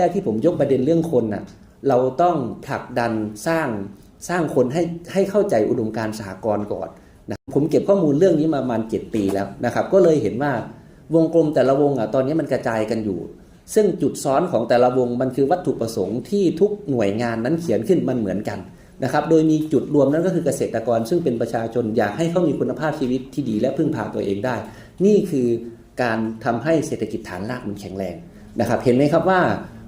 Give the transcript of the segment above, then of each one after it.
แรกที่ผมยกประเด็นเรื่องคนน่ะเราต้องผลักดันสร้างสร้างคนให้ให้เข้าใจอุดมการสหกรณ์ก่อนนะผมเก็บข้อมูลเรื่องนี้มาประมาณ7ปีแล้วนะครับ ก็เลยเห็นว่าวงกลมแต่ละวงอะตอนนี้มันกระจายกันอยู่ ซึ่งจุดซ้อนของแต่ละวงมันคือวัตถุประสงค์ที่ทุกหน่วยงานนั้นเขียนขึ้นมันเหมือนกันนะครับ โดยมีจุดรวมนั่นก็คือเกษตรกร ซึ่งเป็นประชาชนอยากให้เขามีคุณภาพชีวิตที่ดีและพึ่งพาตัวเองได้ นี่คือการทำให้เศรษฐกิจฐานรากมันแข็งแรง นะครับเห็นไหมครับว่า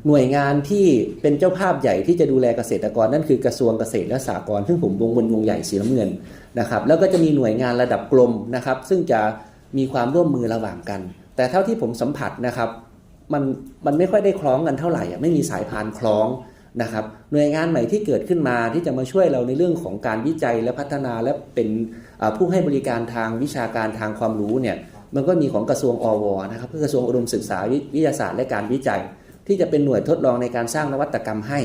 หน่วยงานที่เป็นเจ้าภาพใหญ่ที่จะดูแลเกษตรกรนั่นคือกระทรวงเกษตรและสหกรณ์ซึ่งผมวงบนวงใหญ่สีน้ำเงินนะครับแล้วก็จะมีหน่วยงานระดับกรมนะครับ ซึ่งจะมีความร่วมมือระหว่างกัน แต่เท่าที่ผมสัมผัสนะครับมันมันไม่ค่อยได้คล้องกันเท่าไหร่อะไม่มีสายพานคล้องนะครับหน่วยงานใหม่ที่เกิดขึ้นมาที่จะมาช่วยเราในเรื่องของการวิจัยและพัฒนาและเป็นผู้ให้บริการทางวิชาการทางความรู้เนี่ย มันก็มีของกระทรวงอวนะครับเพื่อกระทรวงอุดมศึกษาวิวิทยาศาสตร์และการวิจัย ที่จะเป็นหน่วยทดลองในการสร้างนวัตกรรมให้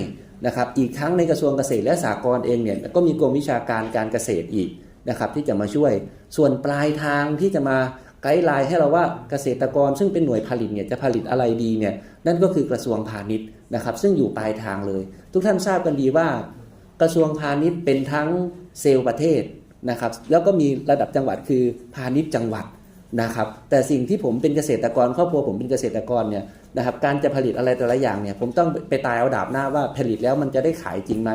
นะครับอีกทั้งในกระทรวงเกษตรและสหกรณ์เองเนี่ยก็มีกรมวิชาการการเกษตรอีกนะครับที่จะมาช่วย ส่วนปลายทางที่จะมาไกด์ไลน์ให้เราว่าเกษตรกรซึ่งเป็นหน่วยผลิตเนี่ยจะผลิตอะไรดีเนี่ยนั่นก็คือกระทรวงพาณิชย์นะครับ ซึ่งอยู่ปลายทางเลย ทุกท่านทราบกันดีว่า กระทรวงพาณิชย์เป็นทั้งเซลล์ประเทศนะครับแล้วก็มีระดับจังหวัดคือพาณิชย์จังหวัด นะครับแต่สิ่งที่ผมเป็นเกษตรกรครอบครัวผมเป็นเกษตรกรเนี่ยนะครับการจะผลิตอะไรแต่ละอย่างเนี่ยผมต้องไปตายเอาดาบหน้าว่าผลิตแล้วมันจะได้ขายจริงไหม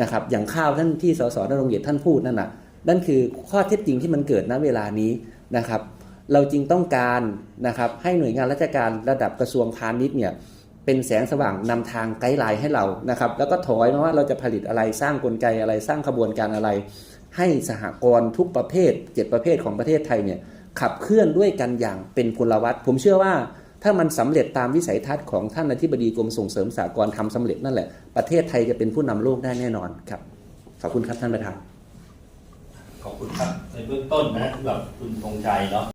นะครับอย่างข้าวท่านที่สสนรงค์เดชท่านพูดนั่นน่ะนั่นคือข้อเท็จจริงที่มันเกิดณเวลานี้นะครับเราจรึงต้องการนะครับให้หน่วยงานราชการระดับกระทรวงพาณิชย์เนี่ยเป็นแสงสว่างนำทางไกด์ไลน์ให้เรานะครับแล้วก็ถอยมาว่าเราจะผลิตอะไรสร้างกลไกอะไรสร้างขบวนการอะไร ให้สหกรณ์ทุกประเภทเจ็ดประเภทของประเทศไทยเนี่ย ขับเคลื่อนด้วยกันอย่างเป็นพลวัตผมเชื่อว่าถ้ามันสำเร็จตามวิสัยทัศน์ของท่านอธิบดีกรมส่งเสริมสากรณ์ทำสำเร็จนั่นแหละ ประเทศไทยจะเป็นผู้นำโลกได้แน่นอนครับ ขอบคุณครับท่านประธาน ขอบคุณครับในเบื้องต้นนะสำหรับคุณธงชัยเนาะ